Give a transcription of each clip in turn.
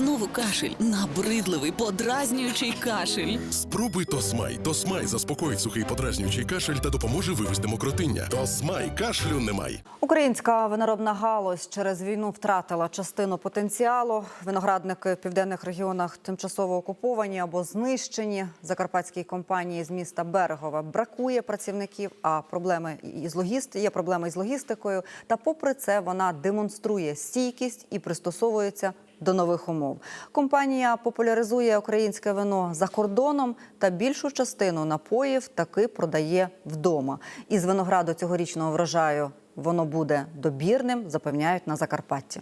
Знову кашель, набридливий, подразнюючий кашель. Спробуй Тосмай. Тосмай заспокоїть сухий подразнюючий кашель та допоможе вивести мокротиння. Тосмай кашлю немає. Українська виноробна галузь через війну втратила частину потенціалу. Виноградники в південних регіонах тимчасово окуповані або знищені. Закарпатській компанії з міста Берегове бракує працівників, а проблеми із логісти є проблеми із логістикою. Та, попри це, вона демонструє стійкість і пристосовується до нових умов. Компанія популяризує українське вино за кордоном та більшу частину напоїв таки продає вдома. Із винограду цьогорічного врожаю воно буде добірним, запевняють на Закарпатті.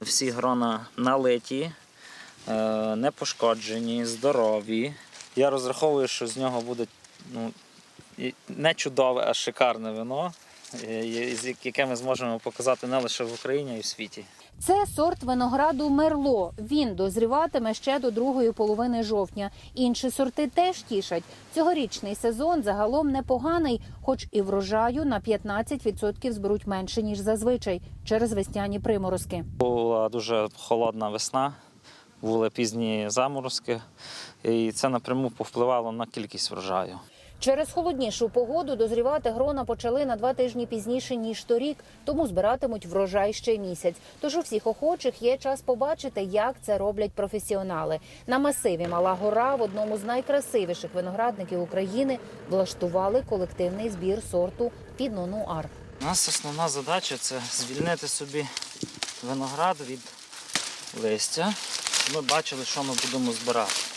Всі грона налиті, е, не пошкоджені, здорові. Я розраховую, що з нього буде ну, не чудове, а шикарне вино, яке ми зможемо показати не лише в Україні, а й в світі. Це сорт винограду Мерло. Він дозріватиме ще до другої половини жовтня. Інші сорти теж тішать. Цьогорічний сезон загалом непоганий, хоч і врожаю на 15% зберуть менше ніж зазвичай через весняні приморозки. Була дуже холодна весна, були пізні заморозки, і це напряму повпливало на кількість врожаю. Через холоднішу погоду дозрівати грона почали на два тижні пізніше ніж торік, тому збиратимуть врожай ще місяць. Тож у всіх охочих є час побачити, як це роблять професіонали. На масиві Мала Гора в одному з найкрасивіших виноградників України влаштували колективний збір сорту Піно Нуар. У нас основна задача це звільнити собі виноград від листя. Ми бачили, що ми будемо збирати.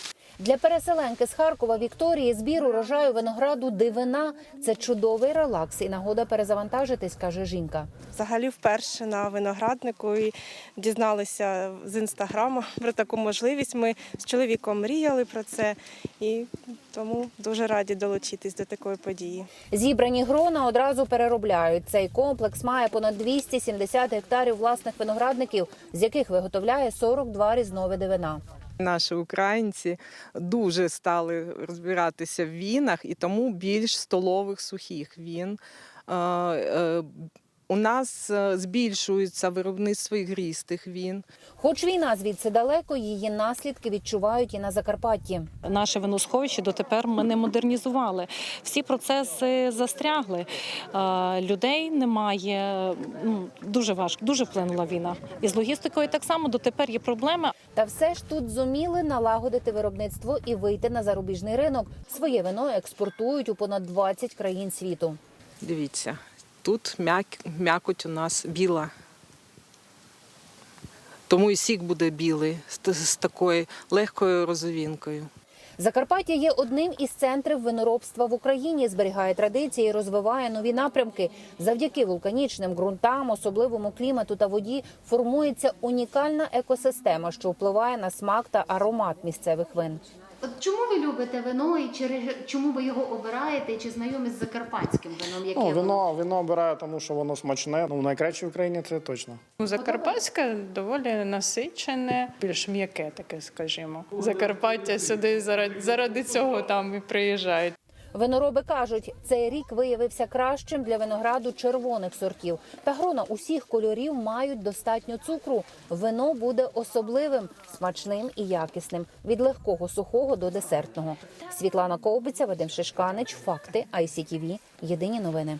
Для переселенки з Харкова Вікторії збір урожаю винограду дивина це чудовий релакс і нагода перезавантажитись, каже жінка. Взагалі вперше на винограднику і дізналися з інстаграму про таку можливість. Ми з чоловіком мріяли про це і тому дуже раді долучитись до такої події. Зібрані грона одразу переробляють. Цей комплекс має понад 270 гектарів власних виноградників, з яких виготовляє 42 різновиди вина. Наші українці дуже стали розбиратися в вінах, і тому більш столових сухих він. У нас е, збільшується виробництво ігристих він. Хоч війна звідси далеко, її наслідки відчувають і на Закарпатті. Наше виносховище дотепер ми не модернізували. Всі процеси застрягли. Е, Людей немає. Ну, дуже важко, дуже вплинула війна. І з логістикою так само дотепер є проблеми. Та все ж тут зуміли налагодити виробництво і вийти на зарубіжний ринок. Своє вино експортують у понад 20 країн світу. Дивіться, тут м'як- м'якоть у нас біла. Тому і сік буде білий з, такою легкою розовінкою. Закарпаття є одним із центрів виноробства в Україні, зберігає традиції, розвиває нові напрямки. Завдяки вулканічним ґрунтам, особливому клімату та воді формується унікальна екосистема, що впливає на смак та аромат місцевих вин. От чому ви любите вино і через чому ви його обираєте? Чи знайомі з закарпатським вином? Яке Ну, вино, вино обираю, тому що воно смачне. Ну, найкраще в Україні це точно. Ну, Закарпатське доволі насичене, більш м'яке таке, скажімо. Закарпаття сюди заради, заради цього там і приїжджають. Винороби кажуть, цей рік виявився кращим для винограду червоних сортів. Та грона усіх кольорів мають достатньо цукру. Вино буде особливим, смачним і якісним від легкого сухого до десертного. Світлана Ковбиця, Вадим Шишканич, факти ICTV. Єдині новини.